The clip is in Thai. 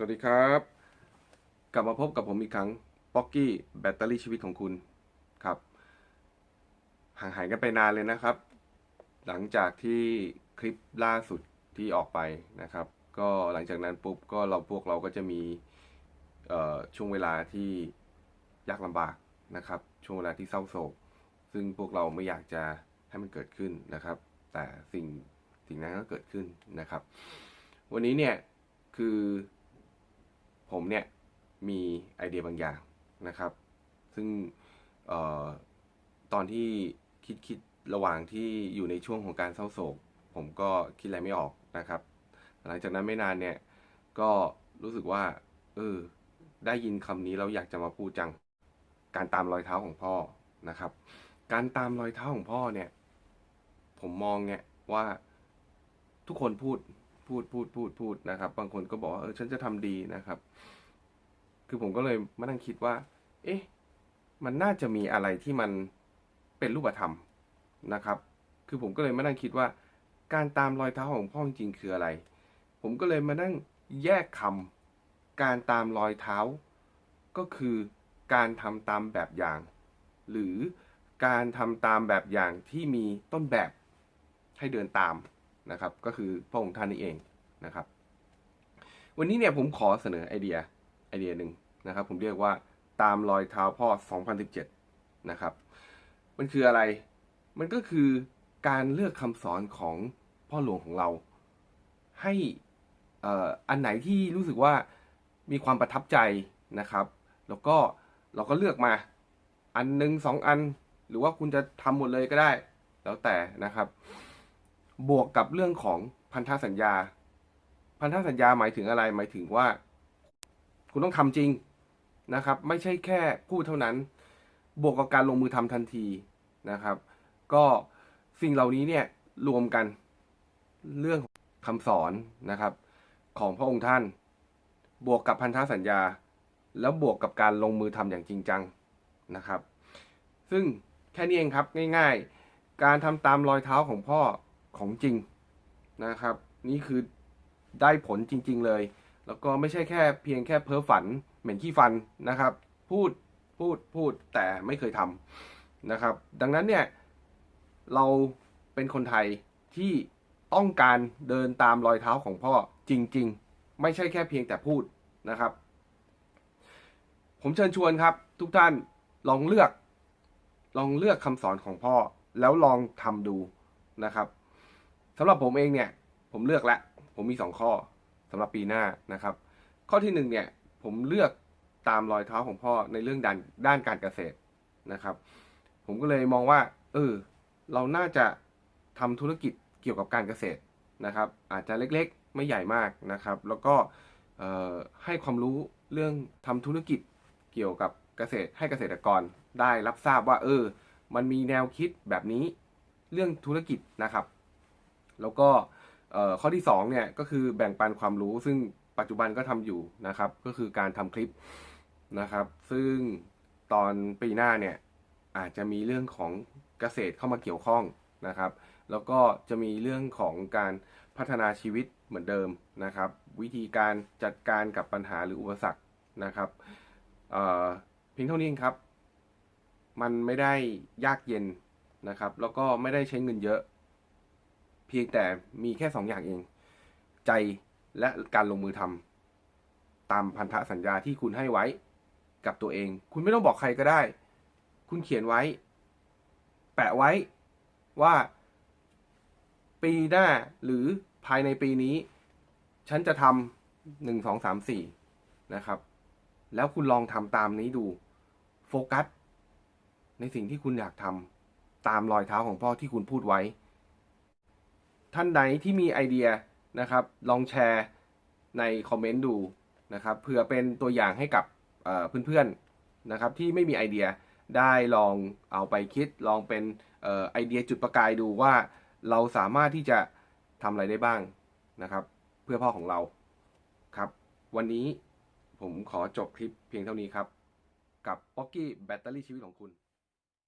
สวัสดีครับ กลับมาพบกับผมอีกครั้งป๊อกกี้แบตเตอรี่ชีวิตของคุณครับ ห่างหายกันไปนานเลยนะครับ หลังจากที่คลิปล่าสุดที่ออกไปนะครับ ก็หลังจากนั้นปุ๊บก็เราพวกเราก็จะมีช่วงเวลาที่ยากลำบากนะครับ ช่วงเวลาที่เศร้าโศก ซึ่งพวกเราไม่อยากจะให้มันเกิดขึ้นนะครับ แต่สิ่งสิ่งนั้นก็เกิดขึ้นนะครับ วันนี้เนี่ยคือ ผมเนี่ยมีไอเดียบางอย่างนะครับ ซึ่งออตอนที่คิดคิดระหว่างที่อยู่ในช่วงของการเศร้าโศก ผมก็คิดอะไรไม่ออกนะครับ หลังจากนั้นไม่นานเนี่ยก็รู้สึกว่า เออ ได้ยินคำนี้แล้วอยากจะมาพูดจัง การตามรอยเท้าของพ่อนะครับ การตามรอยเท้าของพ่อเนี่ย ผมมองเนี่ยว่าทุกคนพูด พูดพูดพูดพูดนะครับ บางคนก็บอกว่าเออฉันจะทำดีนะครับ คือผมก็เลยมานั่งคิดว่า เอ๊ะมันน่าจะมีอะไรที่มันเป็นรูปธรรมนะครับ คือผมก็เลยมานั่งคิดว่า การตามรอยเท้าของพ่อจริงคืออะไร ผมก็เลยมานั่งแยกคำการตามรอยเท้า ก็คือการทำตามแบบอย่าง หรือการทำตามแบบอย่างที่มีต้นแบบให้เดินตาม นะครับ ก็คือพระองค์ท่านนี่เองนะครับ วันนี้เนี่ยผมขอเสนอไอเดียไอเดียหนึ่งนะครับ ผมเรียกว่าตามรอยเท้าพ่อ 2017 นะครับ มันคืออะไร มันก็คือการเลือกคำสอนของพ่อหลวงของเรา ให้อันไหนที่รู้สึกว่ามีความประทับใจนะครับ แล้วก็เราก็เลือกมาอันหนึ่งสองอัน หรือว่าคุณจะทำหมดเลยก็ได้ แล้วแต่นะครับ บวกกับเรื่องของพันธสัญญา พันธสัญญาหมายถึงอะไรหมายถึงว่า คุณต้องทำจริงนะครับ ไม่ใช่แค่พูดเท่านั้น บวกกับการลงมือทำทันทีนะครับ ก็สิ่งเหล่านี้เนี่ยรวมกันเรื่องคำสอนนะครับ ของพระองค์ท่าน บวกกับพันธสัญญา แล้วบวกกับการลงมือทำอย่างจริงจังนะครับ ซึ่งแค่นี้เองครับง่าย ๆ การทำตามรอยเท้าของพ่อ ของจริงนะครับ นี่คือได้ผลจริง ๆเลย แล้วก็ไม่ใช่แค่เพียงแค่เพ้อฝันเหม็นขี้ฟันนะครับ พูดพูดพูดแต่ไม่เคยทำนะครับ ดังนั้นเนี่ยเราเป็นคนไทยที่ต้องการเดินตามรอยเท้าของพ่อจริง ๆ ไม่ใช่แค่เพียงแต่พูดนะครับ ผมเชิญชวนครับ ทุกท่านลองเลือก ลองเลือกคำสอนของพ่อแล้วลองทำดูนะครับ สำหรับผมเองเนี่ยผมเลือกแล้วผมมีสองข้อสำหรับปีหน้านะครับ ข้อที่หนึ่งเนี่ยผมเลือกตามรอยเท้าของพ่อในเรื่องด้านด้านการเกษตรนะครับ ผมก็เลยมองว่าเออเราน่าจะทำธุรกิจเกี่ยวกับการเกษตรนะครับ อาจจะเล็กๆ ไม่ใหญ่มากนะครับ แล้วก็ให้ความรู้เรื่องทำธุรกิจเกี่ยวกับเกษตรให้เกษตรกรได้รับทราบว่า เออ มันมีแนวคิดแบบนี้เรื่องธุรกิจนะครับ แล้วก็ข้อที่2เนี่ยก็คือแบ่งปันความรู้ ซึ่งปัจจุบันก็ทำอยู่นะครับ ก็คือการทำคลิปนะครับ ซึ่งตอนปีหน้าเนี่ยอาจจะมีเรื่องของเกษตรเข้ามาเกี่ยวข้องนะครับ แล้วก็จะมีเรื่องของการพัฒนาชีวิตเหมือนเดิมนะครับ วิธีการจัดการกับปัญหาหรืออุปสรรคนะครับเเพียงเท่านี้เองครับ มันไม่ได้ยากเย็นนะครับ แล้วก็ไม่ได้ใช้เงินเยอะ เพียงแต่มีแค่สองอย่างเอง ใจและการลงมือทำตามพันธสัญญาที่คุณให้ไว้กับตัวเอง คุณไม่ต้องบอกใครก็ได้ คุณเขียนไว้ แปะไว้ว่า ปีหน้าหรือภายในปีนี้ ฉันจะทำหนึ่งสองสามสี่นะครับ แล้วคุณลองทำตามนี้ดู โฟกัส ในสิ่งที่คุณอยากทำตามรอยเท้าของพ่อที่คุณพูดไว้ ท่านใดที่มีไอเดียนะครับ ลองแชร์ในคอมเมนต์ดูนะครับเผื่อเป็นตัวอย่างให้กับเพื่อนๆนะครับที่ไม่มีไอเดียได้ลองเอาไปคิดลองเป็นออไอเดียจุดประกายดูว่าเราสามารถที่จะทำอะไรได้บ้างนะครับ เพื่อพ่อของเราครับ วันนี้ผมขอจบคลิปเพียงเท่านี้ครับ กับ p o c k y แบตเตอรี่ชีวิตของคุณ